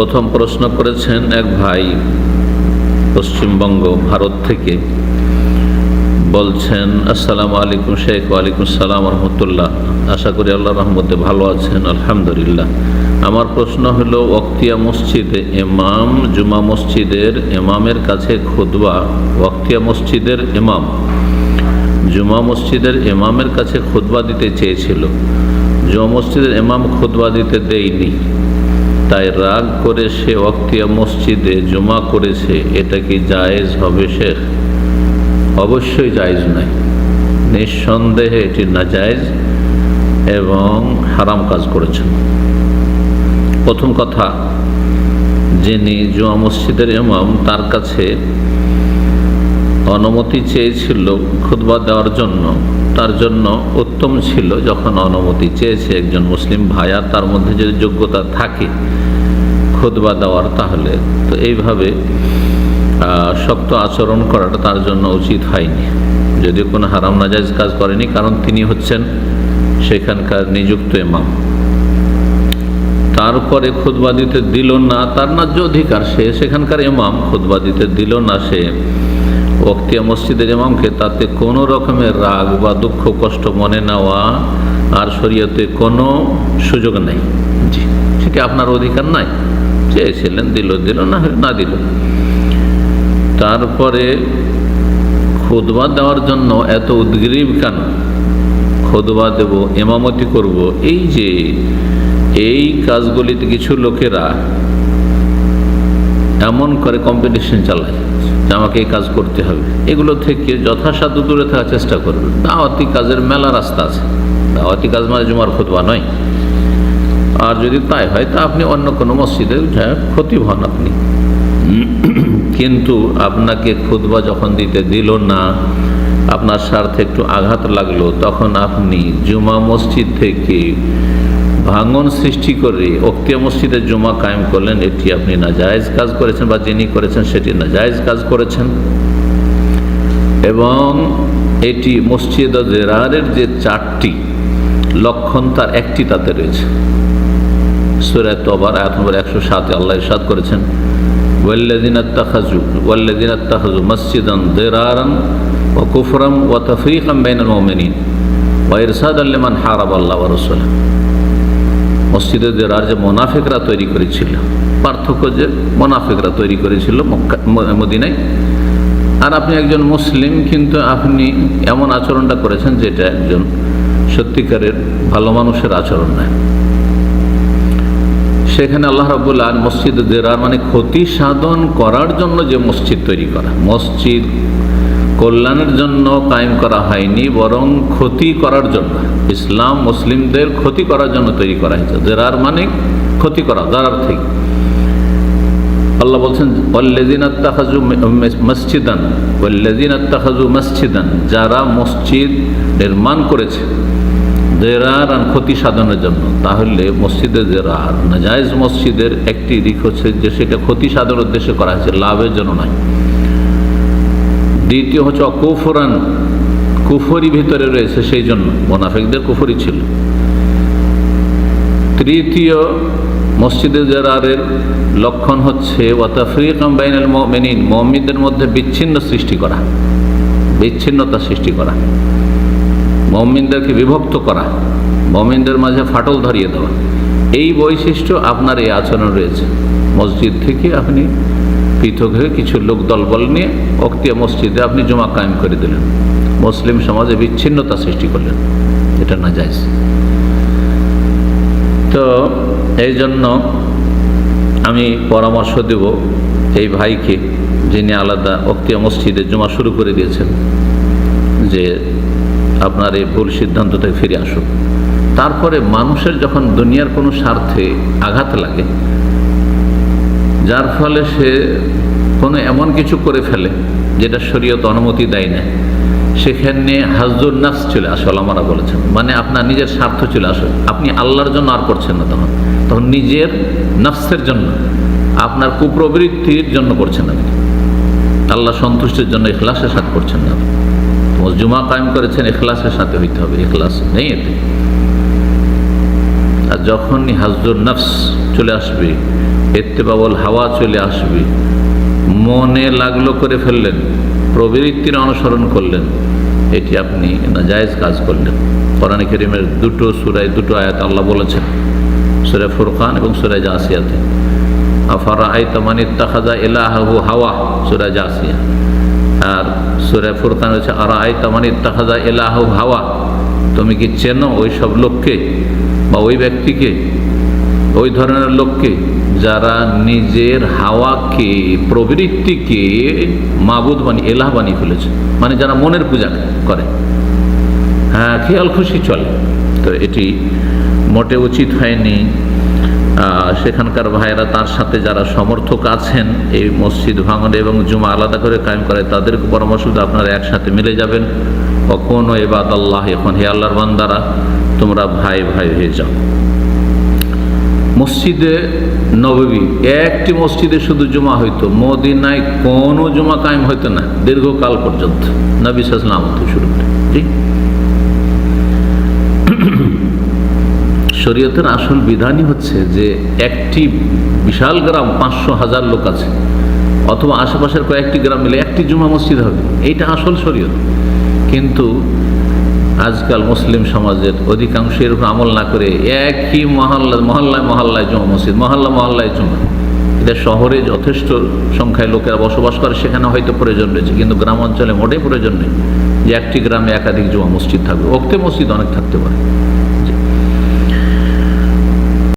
প্রথম প্রশ্ন করেছেন এক ভাই পশ্চিমবঙ্গ, ভারত থেকে। বলছেন, আসসালামু আলাইকুম শেখ, ওয়ালাইকুম সালাম রহমতুল্লাহ। আশা করি আল্লাহ রহমতে ভালো আছেন, আলহামদুলিল্লাহ। আমার প্রশ্ন হলো, ওক্তিয়া মসজিদে ইমাম, জুমা মসজিদের ইমামের কাছে খুদবা ওক্তিয়া মসজিদের ইমাম। জুমা মসজিদের ইমামের কাছে খুদবা দিতে চেয়েছিল। জুমা মসজিদের ইমাম খুদবা দিতে দেয়নি। তাই রাগ করে সে অক্তিয়া মসজিদে জমা করেছে, এটা কি জায়েজ হবে শেখ? অবশ্যই জায়েজ নয়। নিঃসন্দেহে এটি না জায়েজ এবং হারাম কাজ করেছেন। প্রথম কথা, যিনি জুমা মসজিদের ইমাম, তার কাছে অনুমতি চেয়েছিল খুতবা দেওয়ার জন্য। তার জন্য উত্তম ছিল যখন অনুমতি চেয়েছে একজন মুসলিম ভাইয়া, তার মধ্যে যদি যোগ্যতা থাকে খুতবা দেওয়ার তাহলে। তো এইভাবে শক্ত আচরণ করাটা তার জন্য উচিত হয়নি। যদি কোনো হারাম নাজাইজ কাজ করেনি, কারণ তিনি হচ্ছেন সেখানকার নিযুক্ত ইমাম। তারপরে খুদবা দিতে দিল না, তার ন্যায্য অধিকার সে, সেখানকার ইমাম খুদবা দিতে দিল না, সে ওক্তিয়া মসজিদের ইমামকে তাতে কোনো রকমের রাগ বা দুঃখ কষ্ট মনে নেওয়া আর শরীয়তে কোনো সুযোগ নেই। জি। সেটা আপনার অধিকার নাই। চেয়েছিলেন দিল দিল না না দিল। তারপরে খুদবা দেওয়ার জন্য এত উদ্গ্রীব কেন? খুদবা দেব এমামতি করব এই যে এই কাজগুলিতে কিছু লোকেরা এমন করে কম্পিটিশন চালায় যে আমাকে এই কাজ করতে হবে। এগুলো থেকে যথাসাধ্য দূরে থাকার চেষ্টা করবে দাওয়াতি কাজের মেলা রাস্তা আছে। দাওয়াতি কাজ মানে জুমার খুতবা নয়। আর যদি তাই হয়, তা আপনি অন্য কোনো মসজিদে ক্ষতি হন আপনি। কিন্তু আপনাকে খুতবা যখন দিতে দিল না, আপনার স্বার্থে একটু আঘাত লাগল, তখন আপনি জুমা মসজিদ থেকে ভাঙন সৃষ্টি করে অক্তিয়া মসজিদে জুমা কায়েম করলেন। এটি আপনি নাজায়েজ কাজ করেছেন বা যিনি করেছেন সেটি নাজায়েজ কাজ করেছেন। এবং এটি মসজিদ জেরারের যে চারটি লক্ষণ, তার একটি তাতে রয়েছে। সুরায় তোবার, আয়াত নম্বর একশো সাতে আল্লাহ ইরশাদ করেছেন আত্তাখাযু মাসজিদান দিরারান ওয়া কুফরান ওয়া তাফরীকান বাইনাল মুমিনিন ওয়া ইরসাদান লিমান হারাবাল্লাহ ওয়া রাসূলাহু মসজিদে দিরার যে মোনাফিকরা তৈরি করেছিল, পার্থক্য যে মোনাফিকরা তৈরি করেছিল মদিনায়। আর আপনি একজন মুসলিম, কিন্তু আপনি এমন আচরণটা করেছেন যেটা একজন সত্যিকারের ভালো মানুষের আচরণ নয়। সেখানে আল্লাহ আর মসজিদ দেরার মানে ক্ষতি সাধন করার জন্য যে মসজিদ তৈরি করা, মসজিদ কল্যাণের জন্য কায়েম করা হয়নি, বরং ক্ষতি করার জন্য, ইসলাম মুসলিমদের ক্ষতি করার জন্য তৈরি করা হয়েছে। জেরার মানে ক্ষতি করা, দারার থেকে। আল্লাহ বলছেন, ওয়াল্লাযিনা আত্তাখাযু মসজিদান, ওয়াল্লাযিনা আত্তাখাযু মসজিদান, যারা মসজিদ নির্মাণ করেছে জেরার আর ক্ষতি সাধনের জন্য, তাহলে মসজিদে জেরার নাজায়েজ মসজিদের একটি দিক হচ্ছে যে সেটা ক্ষতি সাধনের উদ্দেশ্যে করা হয়েছে, লাভের জন্য নয়। দ্বিতীয় হচ্ছে, অকুফরান, কুফরি ভিতরে রয়েছে, সেই জন্য। মোনাফেকদের কুফরি ছিল। তৃতীয় মসজিদে জেরারের লক্ষণ হচ্ছে মুমিনিন, মুমিনদের মধ্যে বিচ্ছিন্ন সৃষ্টি করা, বিচ্ছিন্নতা সৃষ্টি করা, মমিনদেরকে বিভক্ত করা, মমিনদের মাঝে ফাটল ধরিয়ে দেওয়া। এই বৈশিষ্ট্য আপনার এই আচরণ রয়েছে। মসজিদ থেকে আপনি পৃথক হয়ে কিছু লোক দলবল নিয়ে অক্তিয়া মসজিদে আপনি জমা কায়েম করে দিলেন। মুসলিম সমাজে বিচ্ছিন্নতা সৃষ্টি করলেন। এটা না যায় এই জন্য আমি পরামর্শ দেব এই ভাইকে, যিনি আলাদা অক্তিয়া মসজিদে জমা শুরু করে দিয়েছেন, যে আপনার এই ভুল সিদ্ধান্ত থেকে ফিরে আসুন তারপরে মানুষের যখন দুনিয়ার কোনো স্বার্থে আঘাত লাগে, যার ফলে সে কোনো এমন কিছু করে ফেলে, যেটা শরীয়ত অনুমতি দেয় না। সেখানে হাজদুর নাফস চলে আসে আমরা বলেছেন। মানে আপনার নিজের স্বার্থ চলে আসে। আপনি আল্লাহর জন্য আর করছেন না তখন। তখন নিজের নফসের জন্য, আপনার কুপ্রবৃত্তির জন্য করছেন আপনি। আল্লাহ সন্তুষ্টির জন্য এখলাসের সাথে করছেন না জুমা কায়েম করেছেন এখলাসের সাথে হইতে হবে। এখলাস নেই এতে। আর যখনই হাজদুর নফস চলে আসবে এত্তেবাবল হাওয়া চলে আসবে মনে লাগল করে ফেললেন, প্রবৃত্তির অনুসরণ করলেন, এটি আপনি নাজায়েজ কাজ করলেন। কোরআন করিমের দুটো সুরায় দুটো আয়াত আল্লাহ বলেছেন, সুরে ফুরকান এবং সুরে জাসিয়াতে। আফারা আই তামানি তাখাজা এলাহু হাওয়া, সুরা জাসিয়া। আর সুরে ফুরকান হচ্ছে আর আই তামানি তাখাজা এলাহু হাওয়া। তুমি কি চেনো ওই সব লোককে বা ওই ব্যক্তিকে ওই ধরনের লোককে যারা নিজের হাওয়াকে, প্রবৃত্তিকে মাবুদ বানিয়ে, এলাহ বানিয়ে ফেলেছে। মানে যারা মনের পূজা করে। হ্যাঁ খেয়াল খুশি চলে। তো এটি মোটে উচিত হয়নি। সেখানকার ভাইয়েরা তার সাথে যারা সমর্থক আছেন, এই মসজিদ ভাঙন এবং জুমা আলাদা করে কায়েম করে তাদের পরামর্শ আপনারা একসাথে মিলে যাবেন। কখনো এবাদ আল্লাহ এখন হে আল্লাহর বান্দারা, তোমরা ভাই ভাই হয়ে যাও। মসজিদে নববী, একটি মসজিদে শুধু জমা হইতো, মদিনায় কোনো জমা কায়েম হইতো না, দীর্ঘকাল পর্যন্ত। নবী সাসলাম থেকে শুরু করে। ঠিক শরীয়তের আসল বিধানই হচ্ছে যে একটি বিশাল গ্রাম, পাঁচশো হাজার লোক আছে। অথবা আশেপাশের কয়েকটি গ্রাম মিলে একটি জুমা মসজিদ হবে। এইটা আসল শরীয়ত। কিন্তু আজকাল মুসলিম সমাজের অধিকাংশ এরকম আমল না করে একই মহল্লা, মহল্লায় মহল্লায় জুমা মসজিদ, মহল্লা, মহল্লায় জমা। এটা শহরে যথেষ্ট সংখ্যায় লোকেরা বসবাস করে, সেখানে হয়তো প্রয়োজন রয়েছে। কিন্তু গ্রাম অঞ্চলে মোটেই প্রয়োজন নেই যে একটি গ্রামে একাধিক জুমা মসজিদ থাকবে। ওক্তে মসজিদ অনেক থাকতে পারে।